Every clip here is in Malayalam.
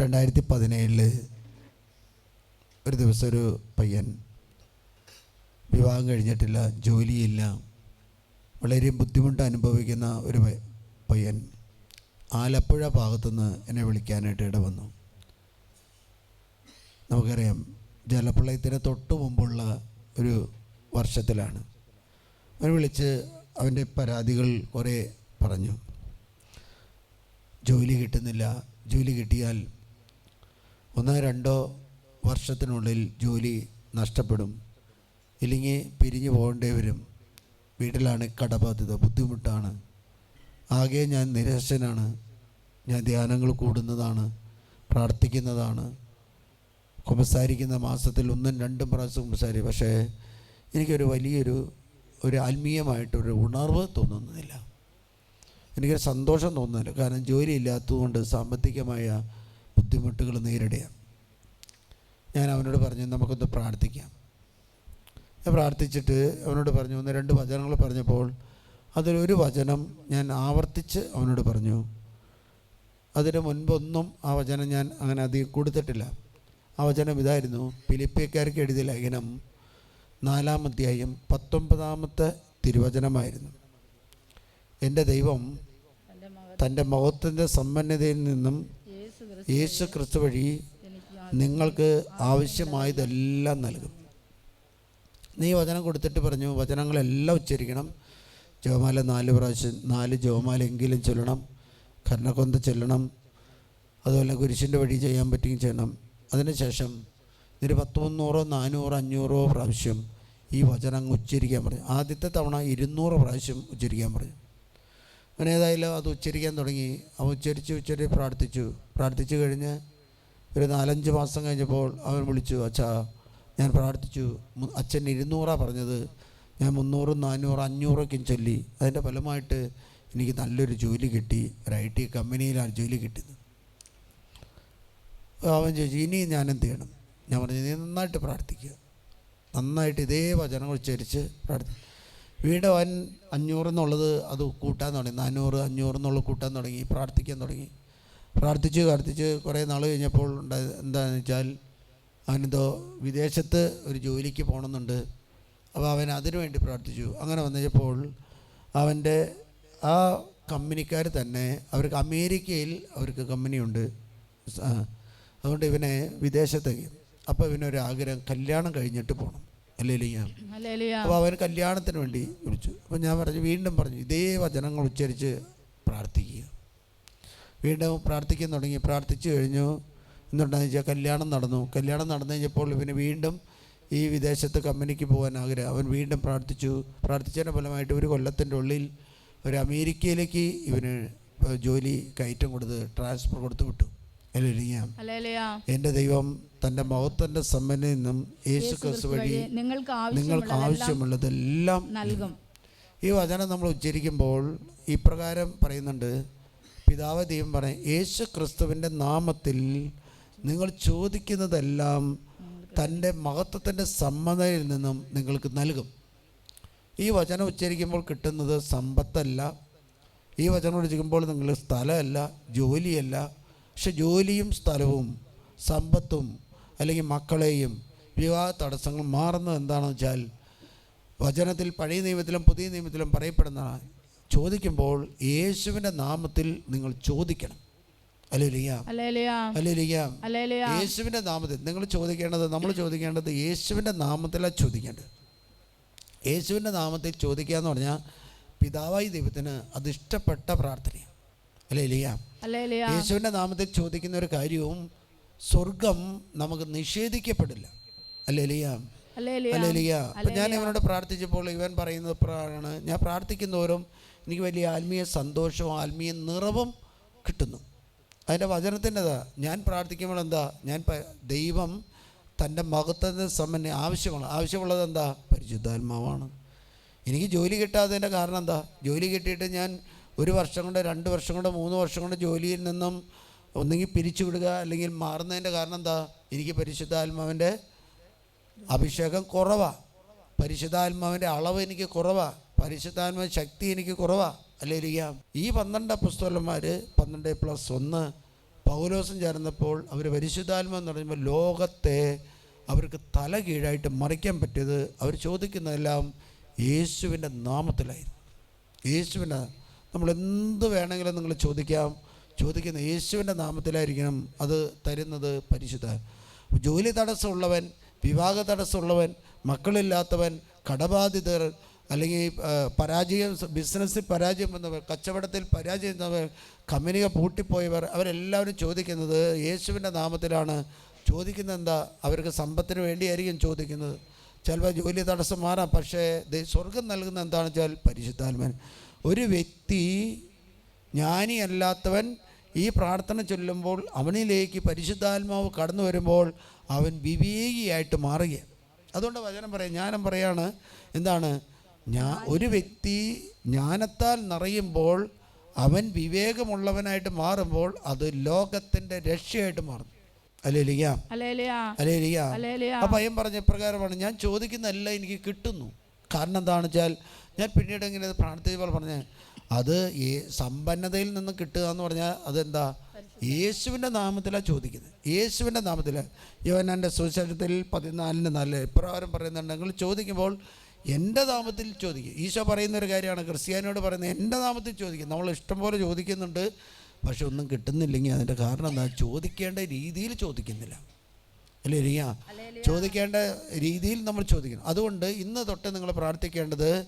രണ്ടായിരത്തി പതിനേഴിൽ ഒരു ദിവസം ഒരു പയ്യൻ വിവാഹം കഴിഞ്ഞിട്ടില്ല ജോലിയില്ല വളരെ ബുദ്ധിമുട്ട് അനുഭവിക്കുന്ന ഒരു പയ്യൻ ആലപ്പുഴ ഭാഗത്തുനിന്ന് എന്നെ വിളിക്കാനായിട്ട് ഇട വന്നു. നമുക്കറിയാം ജലപ്രളയത്തിന് തൊട്ട് മുമ്പുള്ള ഒരു വർഷത്തിലാണ്. അവൻ വിളിച്ച് അവന്റെ പരാതികൾ കുറേ പറഞ്ഞു. ജോലി കിട്ടുന്നില്ല ജോലി കിട്ടിയാൽ ഒന്നോ രണ്ടോ വർഷത്തിനുള്ളിൽ ജോലി നഷ്ടപ്പെടും. ഇല്ലെങ്കിൽ പിരിഞ്ഞു പോകേണ്ടി വരും. വീട്ടിലാണ് കടബാധ്യത ബുദ്ധിമുട്ടാണ്. ആകെ ഞാൻ നിരാശനാണ് ഞാൻ ധ്യാനങ്ങൾ കൂടുന്നതാണ്. പ്രാർത്ഥിക്കുന്നതാണ്. കുമ്പസാരിക്കുന്ന മാസത്തിൽ ഒന്നും രണ്ടും പ്രാവശ്യം കുമ്പസാരി. പക്ഷേ എനിക്കൊരു വലിയൊരു ഒരു ആത്മീയമായിട്ടൊരു ഉണർവ് തോന്നുന്നില്ല. എനിക്കൊരു സന്തോഷം തോന്നുന്നില്ല. കാരണം ജോലി ഇല്ലാത്തതുകൊണ്ട് സാമ്പത്തികമായ ബുദ്ധിമുട്ടുകൾ നേരിടുകയാണ് ഞാൻ അവനോട് പറഞ്ഞു നമുക്കൊന്ന് പ്രാർത്ഥിക്കാം. ഞാൻ പ്രാർത്ഥിച്ചിട്ട് അവനോട് പറഞ്ഞു ഒന്ന് രണ്ട് വചനങ്ങൾ പറഞ്ഞപ്പോൾ അതിലൊരു വചനം ഞാൻ ആവർത്തിച്ച് അവനോട് പറഞ്ഞു. അതിന് മുൻപൊന്നും ആ വചനം ഞാൻ അങ്ങനെ അധികം കൊടുത്തിട്ടില്ല. ആ വചനം ഇതായിരുന്നു ഫിലിപ്പിയക്കാർക്ക് എഴുതിയ ലേഖനം നാലാം അധ്യായം പത്തൊമ്പതാമത്തെ തിരുവചനമായിരുന്നു. എന്റെ ദൈവം തന്റെ മഹത്വത്തിന്റെ സമ്പന്നതയിൽ നിന്നും യേശു ക്രിസ്തു വഴി നിങ്ങൾക്ക് ആവശ്യമായതെല്ലാം നൽകും. നീ വചനം കൊടുത്തിട്ട് പറഞ്ഞു വചനങ്ങളെല്ലാം ഉച്ചരിക്കണം. ജോമാല നാല് പ്രാവശ്യം നാല് ജോമാലെങ്കിലും ചൊല്ലണം കർണക്കൊന്ത ചൊല്ലണം അതുപോലെ കുരിശിന്റെ വഴി ചെയ്യാൻ പറ്റുകയും ചെയ്യണം. അതിനുശേഷം ഇതിന് പത്ത് മുന്നൂറോ നാനൂറോ അഞ്ഞൂറോ പ്രാവശ്യം ഈ വചനം ഉച്ചരിക്കാൻ പറഞ്ഞു. ആദ്യത്തെ തവണ ഇരുന്നൂറ് പ്രാവശ്യം ഉച്ചരിക്കാൻ പറഞ്ഞു. അങ്ങനെ ഏതായാലും അത് ഉച്ചരിക്കാൻ തുടങ്ങി. അവ ഉച്ചരിച്ച് ഉച്ചരി പ്രാർത്ഥിച്ചു. പ്രാർത്ഥിച്ചു കഴിഞ്ഞ് ഒരു നാലഞ്ച് മാസം കഴിഞ്ഞപ്പോൾ അവൻ വിളിച്ചു അച്ഛാ ഞാൻ പ്രാർത്ഥിച്ചു. അച്ഛൻ ഇരുന്നൂറാണ് പറഞ്ഞത്. ഞാൻ മുന്നൂറും നാനൂറ് അഞ്ഞൂറൊക്കെയും ചൊല്ലി. അതിന്റെ ഫലമായിട്ട് എനിക്ക് നല്ലൊരു ജോലി കിട്ടി. ഒരു ഐ ടി കമ്പനിയിലാണ് ജോലി കിട്ടിയത്. അവൻ ചോദിച്ചു ഇനി ഞാൻ എന്ത് ചെയ്യണം? ഞാൻ പറഞ്ഞു നീ നന്നായിട്ട് പ്രാർത്ഥിക്കുക. നന്നായിട്ട് ഇതേ വചനങ്ങൾ ഉച്ചരിച്ച് പ്രാർത്ഥിക്കുക വീണ്ടും അവൻ അഞ്ഞൂറ് എന്നുള്ളത് അത് കൂട്ടാൻ തുടങ്ങി. നാനൂറ് അഞ്ഞൂറ് എന്നുള്ള കൂട്ടാൻ തുടങ്ങി. പ്രാർത്ഥിക്കാൻ തുടങ്ങി. പ്രാർത്ഥിച്ച് പ്രാർത്ഥിച്ച് കുറേ നാൾ കഴിഞ്ഞപ്പോൾ ഉണ്ടായത് എന്താണെന്ന് വെച്ചാൽ അവനെന്തോ വിദേശത്ത് ഒരു ജോലിക്ക് പോകണമെന്നുണ്ട്. അപ്പോൾ അവൻ അതിനു വേണ്ടി പ്രാർത്ഥിച്ചു. അങ്ങനെ വന്നപ്പോൾ അവന്റെ ആ കമ്പനിക്കാർ തന്നെ അവർക്ക് അമേരിക്കയിൽ അവർക്ക് കമ്പനിയുണ്ട്. ഉണ്ട് അതുകൊണ്ട് ഇവനെ വിദേശത്തേക്ക് അപ്പോൾ ഇവനൊരു ആഗ്രഹം കല്യാണം കഴിഞ്ഞിട്ട് പോകണം. അല്ലേ ഞാൻ ഹല്ലേലൂയ അപ്പോൾ അവൻ കല്യാണത്തിന് വേണ്ടി വിളിച്ചു. അപ്പോൾ ഞാൻ പറഞ്ഞു വീണ്ടും പറഞ്ഞു ഇതേ വചനങ്ങൾ ഉച്ചരിച്ച് പ്രാർത്ഥിക്കുക. വീണ്ടും പ്രാർത്ഥിക്കാൻ തുടങ്ങി. പ്രാർത്ഥിച്ചു കഴിഞ്ഞു. എന്നുണ്ടെന്ന് വെച്ചാൽ കല്യാണം നടന്നു. കല്യാണം നടന്നു കഴിഞ്ഞപ്പോൾ ഇവന് വീണ്ടും ഈ വിദേശത്ത് കമ്പനിക്ക് പോകാൻ ആഗ്രഹം. അവൻ വീണ്ടും പ്രാർത്ഥിച്ചു. പ്രാർത്ഥിച്ചതിന്റെ ഫലമായിട്ട് ഒരു കൊല്ലത്തിന്റെ ഉള്ളിൽ ഒരു അമേരിക്കയിലേക്ക് ഇവന് ജോലി കയറ്റം കൊടുത്ത് ട്രാൻസ്ഫർ കൊടുത്തു വിട്ടു. എന്റെ ദൈവം തന്റെ മഹത്വന്റെ സമ്മനിൽ നിന്നും യേശു ക്രിസ്തു വഴി നിങ്ങൾക്ക് ആവശ്യമുള്ളതെല്ലാം നൽകും. ഈ വചനം നമ്മൾ ഉച്ചരിക്കുമ്പോൾ ഇപ്രകാരം പറയുന്നുണ്ട്. പിതാവ് ദൈവം പറയും യേശു ക്രിസ്തുവിന്റെ നാമത്തിൽ നിങ്ങൾ ചോദിക്കുന്നതെല്ലാം തന്റെ മഹത്വത്തിന്റെ സമ്മതയിൽ നിന്നും നിങ്ങൾക്ക് നൽകും. ഈ വചനം ഉച്ചരിക്കുമ്പോൾ കിട്ടുന്നത് സമ്പത്തല്ല. ഈ വചനം ഉച്ചരിക്കുമ്പോൾ നിങ്ങൾ സ്ഥലമല്ല ജോലിയല്ല. പക്ഷെ ജോലിയും സ്ഥലവും സമ്പത്തും അല്ലെങ്കിൽ മക്കളെയും വിവാഹ തടസ്സങ്ങൾ മാറുന്നത് എന്താണെന്ന് വെച്ചാൽ വചനത്തിൽ പഴയ നിയമത്തിലും പുതിയ നിയമത്തിലും പറയപ്പെടുന്നതാണ് ചോദിക്കുമ്പോൾ യേശുവിന്റെ നാമത്തിൽ നിങ്ങൾ ചോദിക്കണം. യേശുവിന്റെ യേശുവിന്റെ നാമത്തിൽ നിങ്ങൾ ചോദിക്കേണ്ടത് നമ്മൾ ചോദിക്കേണ്ടത് യേശുവിന്റെ നാമത്തിലാണ് ചോദിക്കേണ്ടത്. യേശുവിന്റെ നാമത്തിൽ ചോദിക്കുക എന്ന് പറഞ്ഞാൽ പിതാവായി ദൈവത്തിന് അത് ഇഷ്ടപ്പെട്ട പ്രാർത്ഥനയാണ്. Alleluia hallelujah. യേശുവിന്റെ നാമത്തിൽ ചോദിക്കുന്ന ഒരു കാര്യവും സ്വർഗം നമുക്ക് നിഷേധിക്കപ്പെടില്ല. ഹല്ലേലൂയ. അല്ലേലിയ അപ്പം ഞാൻ ഇവനോട് പ്രാർത്ഥിച്ചപ്പോൾ ഇവൻ പറയുന്നത് ഞാൻ പ്രാർത്ഥിക്കുന്നവരും എനിക്ക് വലിയ ആത്മീയ സന്തോഷവും ആത്മീയ നിറവും കിട്ടുന്നു. അതിന്റെ വചനത്തിന്റെതാ ഞാൻ പ്രാർത്ഥിക്കുമ്പോൾ എന്താ ഞാൻ ദൈവം തന്റെ മഹത്വത്തിന് സമ്പന്ന ആവശ്യമാണ്. ആവശ്യമുള്ളത് എന്താ? പരിശുദ്ധാത്മാവാണ്. എനിക്ക് ജോലി കിട്ടാത്തതിന്റെ കാരണം എന്താ? ജോലി കിട്ടിയിട്ട് ഞാൻ ഒരു വർഷം കൊണ്ട് രണ്ട് വർഷം കൊണ്ട് മൂന്ന് വർഷം കൊണ്ട് ജോലിയിൽ നിന്നും ഒന്നെങ്കിൽ പിരിച്ചുവിടുക അല്ലെങ്കിൽ മാറുന്നതിന്റെ കാരണം എന്താ? എനിക്ക് പരിശുദ്ധാത്മാവിന്റെ അഭിഷേകം കുറവാണ് പരിശുദ്ധാത്മാവിന്റെ അളവ് എനിക്ക് കുറവാ. പരിശുദ്ധാത്മ ശക്തി എനിക്ക് കുറവാ. അല്ലേ ഇരിക്കാം ഈ പന്ത്രണ്ട് പുസ്തകന്മാർ പന്ത്രണ്ട് പ്ലസ് ഒന്ന് പൗലോസും ചേർന്നപ്പോൾ അവർ പരിശുദ്ധാത്മ എന്ന് പറയുമ്പോൾ ലോകത്തെ അവർക്ക് തല കീഴായിട്ട് മറിക്കാൻ പറ്റിയത് അവർ ചോദിക്കുന്നതെല്ലാം യേശുവിന്റെ നാമത്തിലായിരുന്നു. യേശുവിന്റെ നമ്മൾ എന്ത് വേണമെങ്കിലും നിങ്ങൾ ചോദിക്കാം. ചോദിക്കുന്ന യേശുവിന്റെ നാമത്തിലായിരിക്കണം അത് തരുന്നത് പരിശുദ്ധ. ജോലി തടസ്സമുള്ളവൻ വിവാഹ തടസ്സമുള്ളവൻ മക്കളില്ലാത്തവൻ കടബാധിതർ അല്ലെങ്കിൽ പരാജയം ബിസിനസ്സിൽ പരാജയം വന്നവർ കച്ചവടത്തിൽ പരാജയം വന്നവർ കമ്പനികൾ പൂട്ടിപ്പോയവർ അവരെല്ലാവരും ചോദിക്കുന്നത് യേശുവിന്റെ നാമത്തിലാണ്. ചോദിക്കുന്നത് എന്താ? അവർക്ക് സമ്പത്തിന് വേണ്ടിയായിരിക്കും ചോദിക്കുന്നത്. ചിലപ്പോൾ ജോലി തടസ്സം മാറാം പക്ഷേ സ്വർഗം നൽകുന്ന എന്താണെന്ന് വെച്ചാൽ പരിശുദ്ധാത്മൻ. ഒരു വ്യക്തി ജ്ഞാനിയല്ലാത്തവൻ ഈ പ്രാർത്ഥന ചൊല്ലുമ്പോൾ അവനിലേക്ക് പരിശുദ്ധാത്മാവ് കടന്നു വരുമ്പോൾ അവൻ വിവേകിയായിട്ട് മാറുക അതുകൊണ്ട് വചനം പറയാം ഞാനും പറയാണ് എന്താണ്? ഞാ ഒരു വ്യക്തി ജ്ഞാനത്താൽ നിറയുമ്പോൾ അവൻ വിവേകമുള്ളവനായിട്ട് മാറുമ്പോൾ അത് ലോകത്തിന്റെ രക്ഷയായിട്ട് മാറും. അല്ലേ ലിയ ഹല്ലേലൂയ ഹല്ലേലൂയ ആ പയ്യൻ പറഞ്ഞ പ്രകാരമാണ് ഞാൻ ചോദിക്കുന്നതല്ല എനിക്ക് കിട്ടുന്നു. കാരണം എന്താണെന്ന് വെച്ചാൽ ഞാൻ പിന്നീട് ഇങ്ങനെ പ്രാർത്ഥിച്ചപ്പോൾ പറഞ്ഞ അത് ഈ സമ്പന്നതയിൽ നിന്ന് കിട്ടുക എന്ന് പറഞ്ഞാൽ അതെന്താ? യേശുവിന്റെ നാമത്തിലാണ് ചോദിക്കുന്നത്. യേശുവിന്റെ നാമത്തിൽ യോനാന്റെ സുശേഷത്തിൽ പതിനാലിന് നാല് ഇപ്രകാരം പറയുന്നുണ്ടെങ്കിൽ ചോദിക്കുമ്പോൾ എന്റെ നാമത്തിൽ ചോദിക്കും ഈശോ പറയുന്ന ഒരു കാര്യമാണ് ക്രിസ്ത്യാനിയോട് പറയുന്നത് എന്റെ നാമത്തിൽ ചോദിക്കും നമ്മൾ ഇഷ്ടം പോലെ ചോദിക്കുന്നുണ്ട് പക്ഷെ ഒന്നും കിട്ടുന്നില്ലെങ്കിൽ അതിന്റെ കാരണം എന്താ? ചോദിക്കേണ്ട രീതിയിൽ ചോദിക്കുന്നില്ല. അല്ലേ റിയ ചോദിക്കേണ്ട രീതിയിൽ നമ്മൾ ചോദിക്കണം. അതുകൊണ്ട് ഇന്ന് തൊട്ട് നിങ്ങൾ പ്രാർത്ഥിക്കേണ്ടത്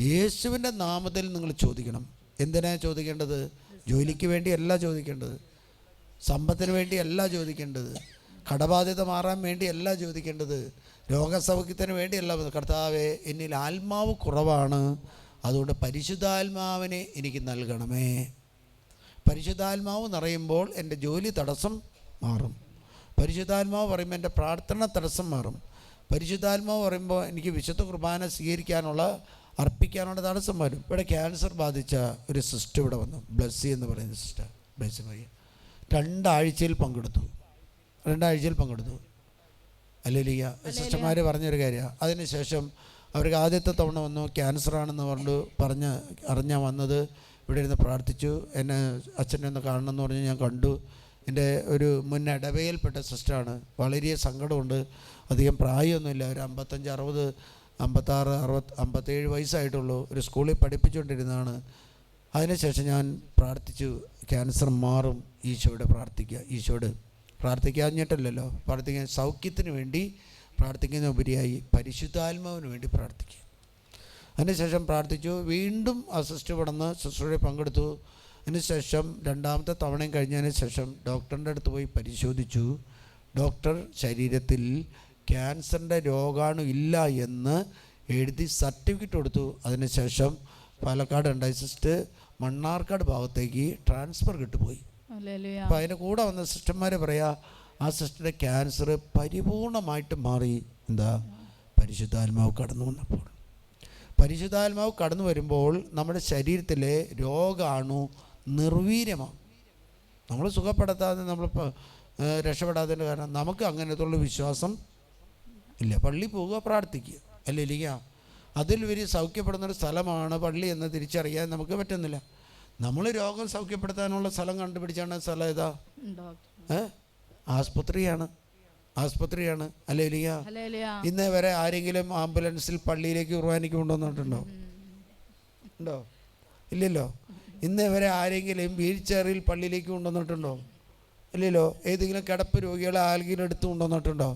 യേശുവിന്റെ നാമത്തിൽ നിങ്ങൾ ചോദിക്കണം. എന്തിനാ ചോദിക്കേണ്ടത്? ജോലിക്ക് വേണ്ടിയല്ല ചോദിക്കേണ്ടത്. സമ്പത്തിന് വേണ്ടിയല്ല ചോദിക്കേണ്ടത്. കടബാധ്യത മാറാൻ വേണ്ടിയല്ല ചോദിക്കേണ്ടത്. രോഗസൗഖ്യത്തിന് വേണ്ടിയല്ല കർത്താവെ എന്നിൽ ആത്മാവ് കുറവാണ്. അതുകൊണ്ട് പരിശുദ്ധാത്മാവിനെ എനിക്ക് നൽകണമേ. പരിശുദ്ധാത്മാവ് നിറയുമ്പോൾ എന്റെ ജോലി തടസ്സം മാറും. പരിശുദ്ധാത്മാവ് പറയുമ്പോൾ എന്റെ പ്രാർത്ഥന തടസ്സം മാറും. പരിശുദ്ധാത്മാവ് പറയുമ്പോൾ എനിക്ക് വിശുദ്ധ കുർബാന സ്വീകരിക്കാനുള്ള അർപ്പിക്കാനുള്ള തടസ്സം വരും. ഇവിടെ ക്യാൻസർ ബാധിച്ച ഒരു സിസ്റ്റർ ഇവിടെ വന്നു. ബ്ലസ്സി എന്ന് പറയുന്ന സിസ്റ്റർ. ബ്ലസ്സി മറിയ രണ്ടാഴ്ചയിൽ പങ്കെടുത്തു. രണ്ടാഴ്ചയിൽ പങ്കെടുത്തു. അല്ലേലിയ സിസ്റ്റർമാർ പറഞ്ഞൊരു കാര്യമാണ് അതിനുശേഷം അവർക്ക് ആദ്യത്തെ തവണ വന്നു ക്യാൻസർ ആണെന്ന് പറഞ്ഞു പറഞ്ഞ് അറിഞ്ഞാൽ വന്നത്. ഇവിടെ ഇരുന്ന് പ്രാർത്ഥിച്ചു. എന്നെ അച്ഛനെ ഒന്ന് കാണണം എന്ന് പറഞ്ഞ് ഞാൻ കണ്ടു. എന്റെ ഒരു മുൻ ഇടവയിൽപ്പെട്ട സിസ്റ്ററാണ്. വളരെ സങ്കടമുണ്ട്. അധികം പ്രായമൊന്നുമില്ല. ഒരു അമ്പത്തഞ്ച് അറുപത് അമ്പത്താറ് അറുപത് അമ്പത്തേഴ് വയസ്സായിട്ടുള്ളൂ. ഒരു സ്കൂളിൽ പഠിപ്പിച്ചുകൊണ്ടിരുന്നതാണ്. അതിനുശേഷം ഞാൻ പ്രാർത്ഥിച്ചു. ക്യാൻസർ മാറും. ഈശോയുടെ പ്രാർത്ഥിക്കുക. ഈശോയോട് പ്രാർത്ഥിക്കാഞ്ഞിട്ടല്ലല്ലോ. പ്രാർത്ഥിക്കാൻ സൗഖ്യത്തിന് വേണ്ടി പ്രാർത്ഥിക്കുന്ന ഉപരിയായി പരിശുദ്ധാത്മാവിന് വേണ്ടി പ്രാർത്ഥിക്കുക. അതിനുശേഷം പ്രാർത്ഥിച്ചു. വീണ്ടും അസിസ്റ്റ് പടന്ന് ശുശ്രൂഷയിൽ പങ്കെടുത്തു. അതിനുശേഷം രണ്ടാമത്തെ തവണയും കഴിഞ്ഞതിന് ശേഷം ഡോക്ടറിന്റെ അടുത്ത് പോയി പരിശോധിച്ചു. ഡോക്ടർ ശരീരത്തിൽ ക്യാൻസറിന്റെ രോഗാണു ഇല്ല എന്ന് എഴുതി സർട്ടിഫിക്കറ്റ് കൊടുത്തു. അതിനുശേഷം പാലക്കാട് ഡയസിസ്റ്റ് സിസ്റ്റ് മണ്ണാർക്കാട് ഭാഗത്തേക്ക് ട്രാൻസ്ഫർ കിട്ടുപോയി. അപ്പോൾ അതിന്റെ കൂടെ വന്ന സിസ്റ്റർമാർ പറയാ ആ സിസ്റ്ററുടെ ക്യാൻസർ പരിപൂർണമായിട്ട് മാറി. എന്താ? പരിശുദ്ധാത്മാവ് കടന്നു വന്നപ്പോൾ. പരിശുദ്ധാത്മാവ് കടന്നു വരുമ്പോൾ നമ്മുടെ ശരീരത്തിലെ രോഗാണു നിർവീര്യമാണ് നമ്മൾ സുഖപ്പെടുത്താതെ നമ്മൾ രക്ഷപ്പെടാത്തതിന്റെ കാരണം നമുക്ക് അങ്ങനത്തുള്ള വിശ്വാസം ഇല്ല. പള്ളി പോവുക പ്രാർത്ഥിക്കുക. അല്ലേ അതിൽ വരി സൗഖ്യപ്പെടുന്ന ഒരു സ്ഥലമാണ് പള്ളി എന്ന് തിരിച്ചറിയാൻ നമുക്ക് പറ്റുന്നില്ല. നമ്മൾ രോഗം സൗഖ്യപ്പെടുത്താനുള്ള സ്ഥലം കണ്ടുപിടിച്ചാണ് സ്ഥലം ഏതാ? ഏ? ആസ്പത്രിയാണ്. ആസ്പത്രിയാണ്. അല്ലേ ഇല്ല ഹല്ലേലൂയ ഇന്നേ വരെ ആരെങ്കിലും ആംബുലൻസിൽ പള്ളിയിലേക്ക് കുർബാനയ്ക്ക് കൊണ്ടുവന്നിട്ടുണ്ടോ ഉണ്ടോ? ഇല്ലല്ലോ. ഇന്നേ വരെ ആരെങ്കിലും വീൽ ചെയറിൽ പള്ളിയിലേക്ക് കൊണ്ടുവന്നിട്ടുണ്ടോ ഇല്ലല്ലോ. ഏതെങ്കിലും കിടപ്പ് രോഗികളെ ആരെങ്കിലും എടുത്ത് കൊണ്ടുവന്നിട്ടുണ്ടോ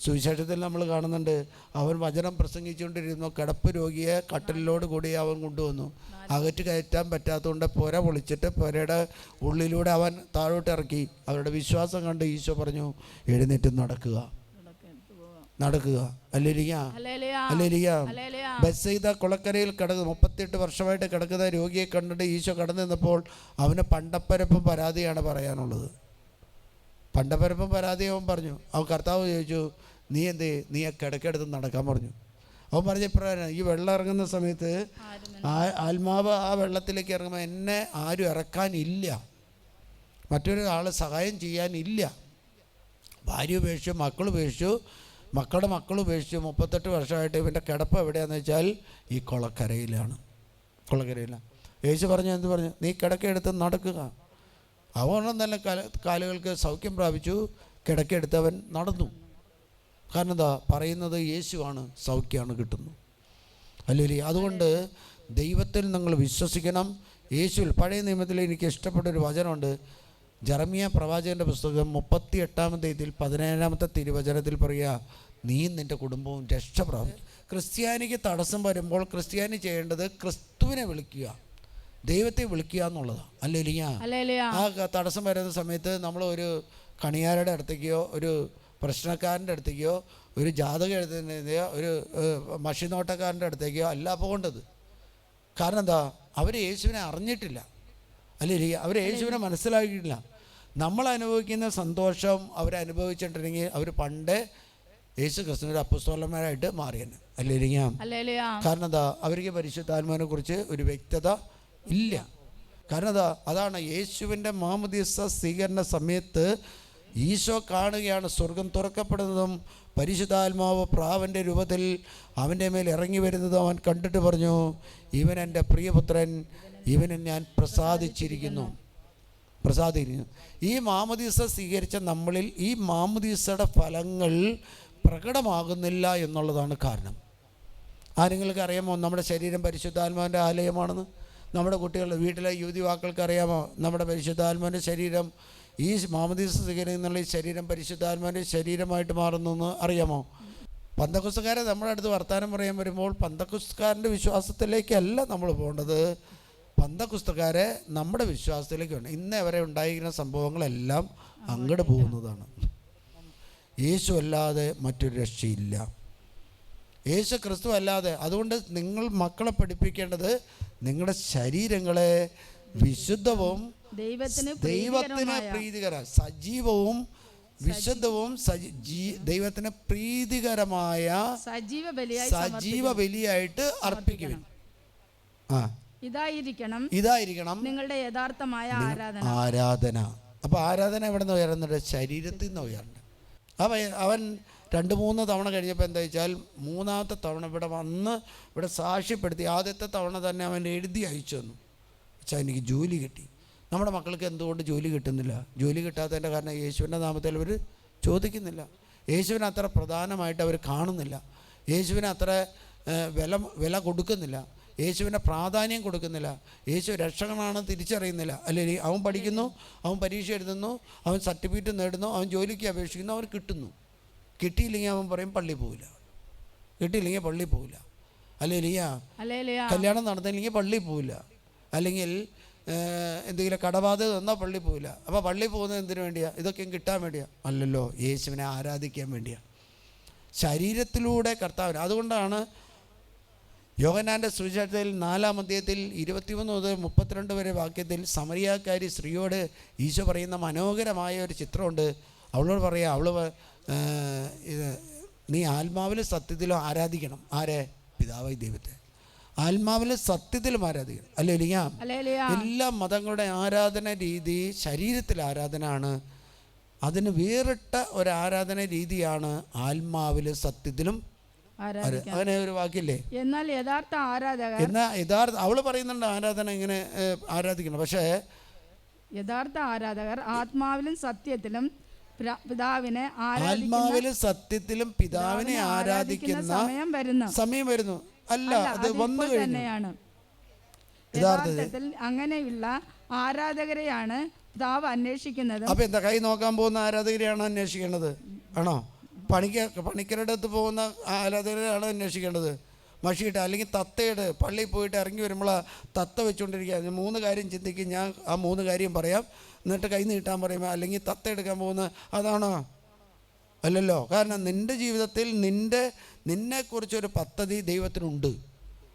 സുവിശേഷത്തിൽ നമ്മൾ കാണുന്നുണ്ട് അവൻ വചനം പ്രസംഗിച്ചുകൊണ്ടിരുന്നു കിടപ്പ് രോഗിയെ കട്ടലിലോട് കൂടി അവൻ കൊണ്ടുവന്നു. അകറ്റ് കയറ്റാൻ പറ്റാത്തതുകൊണ്ട് പുര പൊളിച്ചിട്ട് പുരയുടെ ഉള്ളിലൂടെ അവൻ താഴോട്ട് ഇറക്കി. അവരുടെ വിശ്വാസം കണ്ട് ഈശോ പറഞ്ഞു എഴുന്നേറ്റ് നടക്കുക. നടക്കുക. ബസ്സെയ്ത കുളക്കരയിൽ കിടന്ന് മുപ്പത്തിയെട്ട് വർഷമായിട്ട് കിടക്കുന്ന രോഗിയെ കണ്ടിട്ട് ഈശോ കടന്നു നിന്നപ്പോൾ അവന് പണ്ടപ്പരപ്പും പരാതിയാണ് പറയാനുള്ളത്. പണ്ടപ്പരപ്പം പരാതി അവൻ പറഞ്ഞു. അവൻ കർത്താവ് ചോദിച്ചു നീ എന്തേ നീ ആ കിടക്കെടുത്ത് നടക്കാൻ പറഞ്ഞു. അവൻ പറഞ്ഞ ഇപ്രകാരം ഈ വെള്ളം ഇറങ്ങുന്ന സമയത്ത് ആത്മാവ് ആ വെള്ളത്തിലേക്ക് ഇറങ്ങുമ്പോൾ എന്നെ ആരും ഇറക്കാനില്ല. മറ്റൊരു ആൾ സഹായം ചെയ്യാനില്ല. ഭാര്യ ഉപേക്ഷിച്ചു മക്കൾ ഉപേക്ഷിച്ചു മക്കളുടെ മക്കൾ ഉപേക്ഷിച്ചു. മുപ്പത്തെട്ട് വർഷമായിട്ട് ഇവന്റെ കിടപ്പ് എവിടെയാണെന്ന് വെച്ചാൽ ഈ കുളക്കരയിലാണ്. കുളക്കരയിലാണ്. യേശു പറഞ്ഞു എന്ത് പറഞ്ഞു? നീ കിടക്കെടുത്ത് നടക്കുക. അവണ്ണം തന്നെ കാലുകൾക്ക് സൗഖ്യം പ്രാപിച്ചു. കിടക്കെടുത്തവൻ നടന്നു. കാരണം എന്താ? പറയുന്നത് യേശുവാണ് സൗഖ്യമാണ് കിട്ടുന്നു അല്ലേ അതുകൊണ്ട് ദൈവത്തിൽ നിങ്ങൾ വിശ്വസിക്കണം. യേശുവിൽ പഴയ നിയമത്തിൽ എനിക്ക് ഇഷ്ടപ്പെട്ട ഒരു വചനമുണ്ട്. ജർമിയ പ്രവാചകന്റെ പുസ്തകം മുപ്പത്തി എട്ടാമത്തെ ഇതിൽ പതിനേഴാമത്തെ തിരുവചനത്തിൽ പറയുക നീ നിന്റെ കുടുംബവും രക്ഷപ്രാപ്തി ക്രിസ്ത്യാനിക്ക് തടസ്സം വരുമ്പോൾ ക്രിസ്ത്യാനി ചെയ്യേണ്ടത് ക്രിസ്തുവിനെ വിളിക്കുക. ദൈവത്തെ വിളിക്കുക എന്നുള്ളതാണ്. അല്ലേ ആ തടസ്സം വരുന്ന സമയത്ത് നമ്മൾ ഒരു കണിയാരുടെ അടുത്തേക്കോ ഒരു പ്രശ്നക്കാരന്റെ അടുത്തേക്കോ ഒരു ജാതകം എഴുതുന്നതിന്റെയോ ഒരു മഷിനോട്ടക്കാരന്റെ അടുത്തേക്കോ അല്ല പോകേണ്ടത് കാരണം എന്താ? അവർ യേശുവിനെ അറിഞ്ഞിട്ടില്ല. അല്ലേ? അവർ യേശുവിനെ മനസ്സിലാക്കിയിട്ടില്ല. നമ്മൾ അനുഭവിക്കുന്ന സന്തോഷം അവരനുഭവിച്ചിട്ടുണ്ടെങ്കിൽ അവർ പണ്ടേ യേശു ക്രിസ്തുവിന്റെ അപ്പസ്തോലന്മാരായിട്ട് മാറിയെന്ന് അല്ലേ ഹല്ലേലൂയ കാരണം എന്താ? അവർക്ക് പരിശുദ്ധാത്മാവിനെ കുറിച്ച് ഒരു വ്യക്തത ഇല്ല. കാരണം എന്താ? അതാണ് യേശുവിന്റെ മാമദീസ സ്വീകരണ സമയത്ത് ഈശോ കാണുകയാണ്. സ്വർഗം തുറക്കപ്പെടുന്നതും പരിശുദ്ധാത്മാവ് പ്രാവന്റെ രൂപത്തിൽ അവന്റെ മേൽ ഇറങ്ങി വരുന്നതും അവൻ കണ്ടിട്ട് പറഞ്ഞു ഇവൻ എന്റെ പ്രിയപുത്രൻ ഇവനെ ഞാൻ പ്രസാദിച്ചിരിക്കുന്നു. പ്രസാദിക്കുന്നു ഈ മാമദീസ സ്വീകരിച്ച നമ്മളിൽ ഈ മാമദീസയുടെ ഫലങ്ങൾ പ്രകടമാകുന്നില്ല എന്നുള്ളതാണ് കാരണം. ആരെങ്കിലും അറിയാമോ നമ്മുടെ ശരീരം പരിശുദ്ധാത്മാവിന്റെ ആലയമാണെന്ന്? നമ്മുടെ കുട്ടികളുടെ വീട്ടിലെ യുവതി വാക്കൾക്ക് അറിയാമോ നമ്മുടെ പരിശുദ്ധാത്മാവിന്റെ ശരീരം ഈ മാമദീസ സ്വീകരിക്കുന്നുള്ള ഈ ശരീരം പരിശുദ്ധാത്മാവിന്റെ ശരീരമായിട്ട് മാറുന്നു അറിയാമോ? പന്തക്കുസ്തുകാരെ നമ്മുടെ അടുത്ത് വർത്തമാനം പറയാൻ വരുമ്പോൾ പന്തക്കുസ്തുകാരന്റെ വിശ്വാസത്തിലേക്കല്ല നമ്മൾ പോകേണ്ടത്. പന്തക്കുസ്തുകാരെ നമ്മുടെ വിശ്വാസത്തിലേക്ക് വേണം. ഇന്നേ വരെ ഉണ്ടായിരിക്കുന്ന സംഭവങ്ങളെല്ലാം അങ്ങോട്ട് പോകുന്നതാണ്. യേശു അല്ലാതെ മറ്റൊരു രക്ഷയില്ല. യേശു ക്രിസ്തു അല്ലാതെ. അതുകൊണ്ട് നിങ്ങൾ മക്കളെ പഠിപ്പിക്കേണ്ടത് നിങ്ങളുടെ ശരീരങ്ങളെ വിശുദ്ധവും ദൈവത്തിന് പ്രീതികര സജീവവും വിശുദ്ധവും ദൈവത്തിന് പ്രീതികരമായ സജീവ സജീവ ബലിയായിട്ട് അർപ്പിക്കുവിൻ. ആ. ഇതായിരിക്കണം ഇതായിരിക്കണം നിങ്ങളുടെ യഥാർത്ഥമായ ആരാധന. ആരാധന. അപ്പോൾ ആരാധന എവിടെ നിന്ന് ഉയർന്നിട്ട് ശരീരത്തിൽ നിന്ന് ഉയർന്നു അവൻ അവൻ രണ്ട് മൂന്ന് തവണ കഴിഞ്ഞപ്പോൾ എന്താ വെച്ചാൽ മൂന്നാമത്തെ തവണ ഇവിടെ വന്ന് ഇവിടെ സാക്ഷ്യപ്പെടുത്തി ആദ്യത്തെ തവണ തന്നെ അവൻ എഴുതി അയച്ചു തന്നു. വെച്ചാൽ എനിക്ക് ജോലി കിട്ടി. നമ്മുടെ മക്കൾക്ക് എന്തുകൊണ്ട് ജോലി കിട്ടുന്നില്ല? ജോലി കിട്ടാത്തതിന്റെ കാരണം യേശുവിന്റെ നാമത്തിൽ അവർ ചോദിക്കുന്നില്ല. യേശുവിനെ അത്ര പ്രധാനമായിട്ട് അവർ കാണുന്നില്ല. യേശുവിനെ അത്ര വില വില കൊടുക്കുന്നില്ല. യേശുവിനെ പ്രാധാന്യം കൊടുക്കുന്നില്ല. യേശു രക്ഷകനാണ് തിരിച്ചറിയുന്നില്ല. അല്ലെങ്കിൽ അവൻ പഠിക്കുന്നു അവൻ പരീക്ഷ എഴുതുന്നു അവൻ സർട്ടിഫിക്കറ്റ് നേടുന്നു അവൻ ജോലിക്ക് അപേക്ഷിക്കുന്നു അവൻ കിട്ടുന്നു. കിട്ടിയില്ലെങ്കിൽ അവൻ പറയും പള്ളി പോവില്ല. കിട്ടിയില്ലെങ്കിൽ പള്ളി പോവില്ല. അല്ലേ കല്യാണം നടന്നില്ലെങ്കിൽ പള്ളി പോവില്ല. അല്ലെങ്കിൽ എന്തെങ്കിലും കടബാധ്യത തന്നാൽ പള്ളി പോവില്ല. അപ്പോൾ പള്ളി പോകുന്നത് എന്തിനു വേണ്ടിയാണ് ഇതൊക്കെയും കിട്ടാൻ വേണ്ടിയാണ് അല്ലല്ലോ യേശുവിനെ ആരാധിക്കാൻ വേണ്ടിയാണ് ശരീരത്തിലൂടെ കർത്താവിന്. അതുകൊണ്ടാണ് യോഗനാന്റെ സുവിശേഷത്തിൽ നാലാം അധ്യായത്തിൽ ഇരുപത്തിമൂന്ന് മുതൽ മുപ്പത്തിരണ്ട് വരെ വാക്യത്തിൽ സമരിയാക്കാരി സ്ത്രീയോട് ഈശോ പറയുന്ന മനോഹരമായ ഒരു ചിത്രമുണ്ട്. അവളോട് പറയാം അവൾ നീ ആത്മാവിലും സത്യത്തിലും ആരാധിക്കണം. ആരെ? പിതാവായി ദൈവത്തെ. ആത്മാവിലും സത്യത്തിൽ ആരാധിക്കണം. അല്ലേ എല്ലാ മതങ്ങളുടെ ആരാധന രീതി ശരീരത്തിൽ ആരാധനയാണ്. ആണ് അതിന് വേറിട്ട ഒരു ആരാധന രീതിയാണ് ആത്മാവിൽ സത്യത്തിലും അങ്ങനെ ഒരു വാക്കില്ലേ? എന്നാൽ യഥാർത്ഥ ആരാധകർ എന്നാ യഥാർത്ഥ അവൾ പറയുന്നുണ്ട് ആരാധന ഇങ്ങനെ ആരാധിക്കണം. പക്ഷേ യഥാർത്ഥ ആരാധകർ ആത്മാവിലും സത്യത്തിലും പിതാവിനെ ആത്മാവിലും സത്യത്തിലും പിതാവിനെ ആരാധിക്കുന്ന സമയം വരുന്നു. സമയം വരുന്നു. അല്ല അത് വന്നു കഴിഞ്ഞു. യഥാർത്ഥത്തിൽ അങ്ങനെയുള്ള ആരാധകരെയാണ് പിതാവ് അന്വേഷിക്കുന്നത്. അപ്പൊ എന്താ കൈ നോക്കാൻ പോകുന്ന ആരാധകരെയാണ് അന്വേഷിക്കേണ്ടത്? ആണോ? പണിക്ക പണിക്കരുടെ അടുത്ത് പോകുന്ന ആരാധകരെയാണ് അന്വേഷിക്കേണ്ടത്? മഷിയിട്ട് അല്ലെങ്കിൽ തത്തയുടെ പള്ളിയിൽ പോയിട്ട് ഇറങ്ങി വരുമ്പോൾ തത്ത വെച്ചുകൊണ്ടിരിക്കുക. മൂന്ന് കാര്യം ചിന്തിക്കും. ഞാൻ ആ മൂന്ന് കാര്യം പറയാം. എന്നിട്ട് കൈ നീട്ടാൻ പറയുമ്പോൾ അല്ലെങ്കിൽ തത്ത എടുക്കാൻ പോകുന്ന അതാണോ? അല്ലല്ലോ. കാരണം നിന്റെ ജീവിതത്തിൽ നിന്റെ നിന്നെക്കുറിച്ചൊരു പദ്ധതി ദൈവത്തിനുണ്ട്.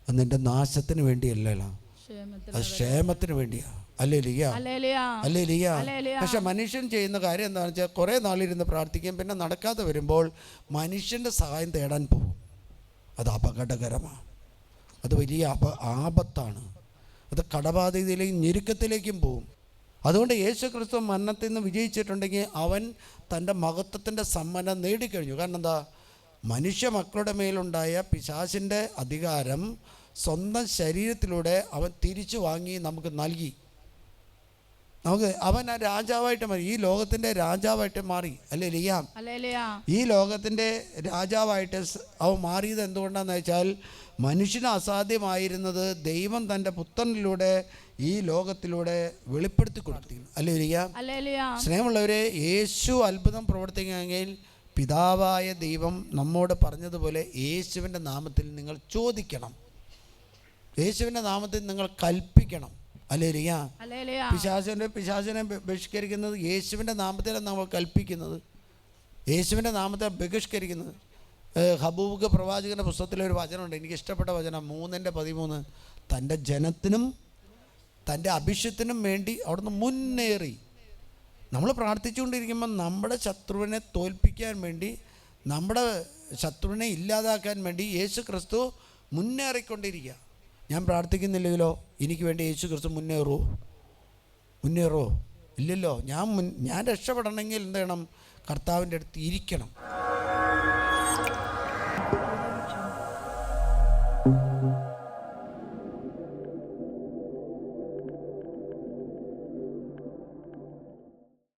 അത് നിന്റെ നാശത്തിന് വേണ്ടിയല്ല ക്ഷേമത്തിൽ അത് ക്ഷേമത്തിന് വേണ്ടിയാ. അല്ലേ ലിയ ഹല്ലേലൂയ അല്ലേ ലിയ പക്ഷെ മനുഷ്യൻ ചെയ്യുന്ന കാര്യം എന്താണെന്ന് വെച്ചാൽ കുറേ നാളിരുന്ന് പ്രാർത്ഥിക്കും പിന്നെ നടക്കാതെ വരുമ്പോൾ മനുഷ്യന്റെ സഹായം തേടാൻ പോകും. അത് അപകടകരമാണ് അത് വലിയ അപ ആപത്താണ്. അത് കടബാധിതയിലേക്കും ഞെരുക്കത്തിലേക്കും പോകും. അതുകൊണ്ട് യേശു ക്രിസ്തു മരണത്തിൽ നിന്ന് വിജയിച്ചിട്ടുണ്ടെങ്കിൽ അവൻ തന്റെ മഹത്വത്തിന്റെ സമ്മനം നേടിക്കഴിഞ്ഞു. കാരണം എന്താ? മനുഷ്യ മക്കളുടെ മേലുണ്ടായ പിശാശിന്റെ അധികാരം സ്വന്തം ശരീരത്തിലൂടെ അവൻ തിരിച്ചു വാങ്ങി നമുക്ക് നൽകി. നമുക്ക് അവൻ ആ രാജാവായിട്ട് മാറി. ഈ ലോകത്തിന്റെ രാജാവായിട്ട് മാറി. അല്ലേ ലിയാം? ഈ ലോകത്തിന്റെ രാജാവായിട്ട് അവൻ മാറിയത് എന്തുകൊണ്ടാന്ന് വെച്ചാൽ മനുഷ്യന് അസാധ്യമായിരുന്നത് ദൈവം തന്റെ പുത്രനിലൂടെ ഈ ലോകത്തിലൂടെ വെളിപ്പെടുത്തി കൊടുത്തിരുന്നു അല്ലേ ലിയാം? സ്നേഹമുള്ളവരെ യേശു അത്ഭുതം പ്രവർത്തിക്കുകയെങ്കിൽ പിതാവായ ദൈവം നമ്മോട് പറഞ്ഞതുപോലെ യേശുവിന്റെ നാമത്തിൽ നിങ്ങൾ ചോദിക്കണം. യേശുവിന്റെ നാമത്തിൽ നിങ്ങൾ കൽപ്പിക്കണം. അല്ലേലുയ. പിശാചനെ പിശാചിനെ ബഹിഷ്കരിക്കുന്നത് യേശുവിന്റെ നാമത്തിലാണ് നമ്മൾ കൽപ്പിക്കുന്നത്. യേശുവിന്റെ നാമത്തെ ബഹിഷ്കരിക്കുന്നത്. ഹബൂബ് പ്രവാചകന്റെ പുസ്തകത്തിലെ ഒരു വചനമുണ്ട്. എനിക്ക് ഇഷ്ടപ്പെട്ട വചനം മൂന്നിന്റെ പതിമൂന്ന്. തന്റെ ജനത്തിനും തന്റെ അഭിഷ്യത്തിനും വേണ്ടി അവിടുന്ന് മുന്നേറി. നമ്മൾ പ്രാർത്ഥിച്ചുകൊണ്ടിരിക്കുമ്പോൾ നമ്മുടെ ശത്രുവിനെ തോൽപ്പിക്കാൻ വേണ്ടി നമ്മുടെ ശത്രുവിനെ ഇല്ലാതാക്കാൻ വേണ്ടി യേശു ക്രിസ്തു മുന്നേറിക്കൊണ്ടിരിക്കുക. ഞാൻ പ്രാർത്ഥിക്കുന്നില്ലെങ്കിലോ എനിക്ക് വേണ്ടി യേശു ക്രിസ്തു മുന്നേറൂ? മുന്നേറുമോ ഇല്ലല്ലോ. ഞാൻ മുൻ ഞാൻ രക്ഷപ്പെടണമെങ്കിൽ എന്ത് ചെയ്യണം? കർത്താവിന്റെ അടുത്ത് ഇരിക്കണം.